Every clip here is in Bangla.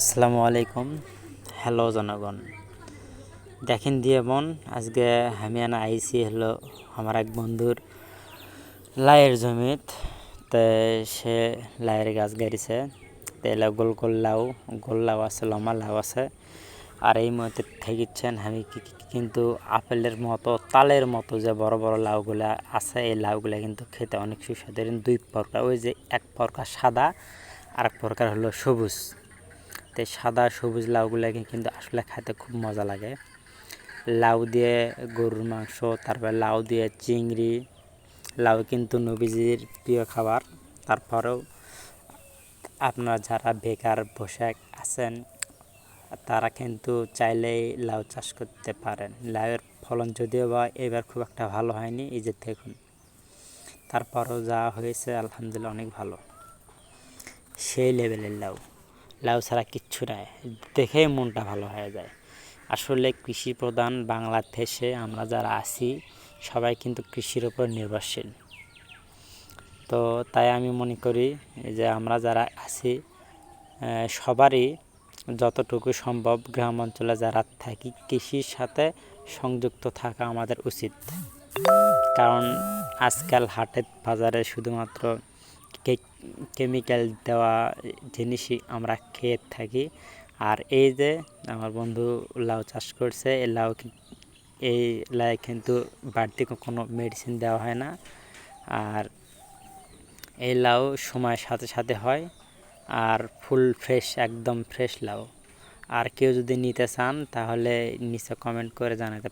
আসসালামু আলাইকুম। হ্যালো জনগণ। দেখেন দিয়ে বোন, আজকে আমি আনা আইসি হলো আমার এক বন্ধুর লাইয়ের জমিত। তো সে লাইয়ের গাছ গাড়িছে। তো এলা গোল গোল লাউ গোল লাউ আছে, লম্বা লাউ আছে। আর এই মুহূর্তে থেকেছেন আমি কিন্তু আপেলের মতো, তালের মতো যে বড় বড় লাউগুলা আছে, এই লাউগুলা কিন্তু খেতে অনেক সুস্বাদু। দুই প্রকার, ওই যে এক প্রকার সাদা আর এক প্রকার হলো সবুজ। তো সাদা সবুজ লাউগুলোকে কিন্তু আসলে খেতে খুব মজা লাগে। লাউ দিয়ে গরুর মাংস, তারপরে লাউ দিয়ে চিংড়ি, লাউ কিন্তু নবীজির প্রিয় খাবার। তারপরেও আপনারা যারা বেকার বসে আছেন, তারা কিন্তু চাইলেই লাউ চাষ করতে পারেন। লাউয়ের ফলন যদিও বা এবার খুব একটা ভালো হয়নি, এই যে দেখুন। তারপরও যা হয়েছে, আলহামদুলিল্লাহ অনেক ভালো। সেই লেভেলের লাউ। লাউ ছাড়া কিচ্ছু নাই। দেখেই মনটা ভালো হয়ে যায়। আসলে কৃষি প্রধান বাংলাদেশে আমরা যারা আছি, সবাই কিন্তু কৃষির উপর নির্ভরশীল। তো তাই আমি মনে করি যে আমরা যারা আছি সবারই যতটুকু সম্ভব গ্রাম অঞ্চলে যারা থাকি, কৃষির সাথে সংযুক্ত থাকা আমাদের উচিত। কারণ আজকাল হাটের বাজারে শুধুমাত্র কেমিক্যাল দেওয়া জিনিসই আমরা খেয়ে থাকি। আর এই যে আমার বন্ধু লাউ চাষ করছে, এই লাউ এই লাই কিন্তু বাড়তি কোনো মেডিসিন দেওয়া হয় না। আর এই লাউ সময়ের সাথে সাথে হয়, আর ফুল ফ্রেশ একদম ফ্রেশ লাউ। আর কেউ যদি নিতে চান, তাহলে নিচে কমেন্ট করে জানাতে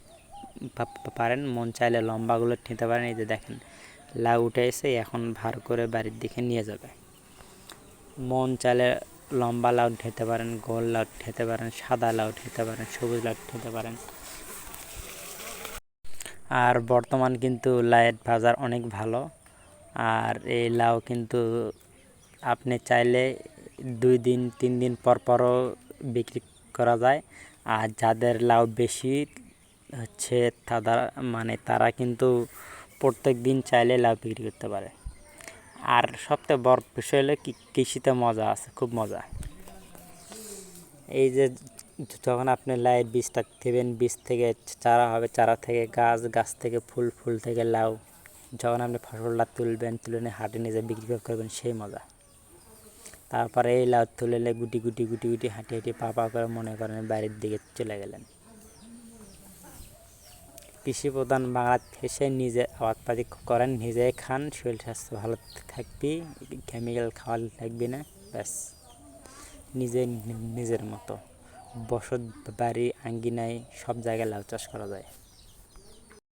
পারেন। মন চাইলে লম্বাগুলো নিতে পারেন। এই যে দেখেন লাউ উঠে এসে এখন ভার করে বাড়ির দিকে নিয়ে যাবে। মন চাইলে লম্বা লাউ ঠেতে পারেন, গোল লাউ ঠেতে পারেন, সাদা লাউ ঠেতে পারেন, সবুজ লাউ ঠেতে পারেন। আর বর্তমান কিন্তু লাউয়ের বাজার অনেক ভালো, আর এই লাউ কিন্তু আপনি চাইলে দুই দিন, তিন দিন পর পরও বিক্রি করা যায়। আর যাদের লাউ বেশি হচ্ছে তারা মানে তারা কিন্তু প্রত্যেক দিন চাইলে লাউ বিক্রি করতে পারে। আর সবথেকে বড় বিষয় হলো কৃষিতে মজা আছে, খুব মজা। এই যে যখন আপনি লাউয়ের বীজটা দেবেন, বীজ থেকে চারা হবে, চারা থেকে গাছ গাছ থেকে ফুল ফুল থেকে লাউ, যখন আপনি ফসলটা তুলবেন, তুলে নিয়ে হাটে যেয়ে বিক্রি করবেন, সেই মজা। তারপরে এই লাউ তুলে গুটি গুটি গুটি গুটি, হাঁটি হাঁটি, পা পা করে মনে করেন বাইরের দিকে চলে গেলেন। কৃষি প্রধান ফেসে নিজে আবাদপাতি করেন নিজে খান, শরীর স্বাস্থ্য ভালো থাকবি কেমিক্যাল খাওয়া লাগবি না, ব্যাস। নিজে নিজের মতো। বসত বাড়ি, আঙ্গিনায় সব জায়গায় লাউ চাষ করা যায়।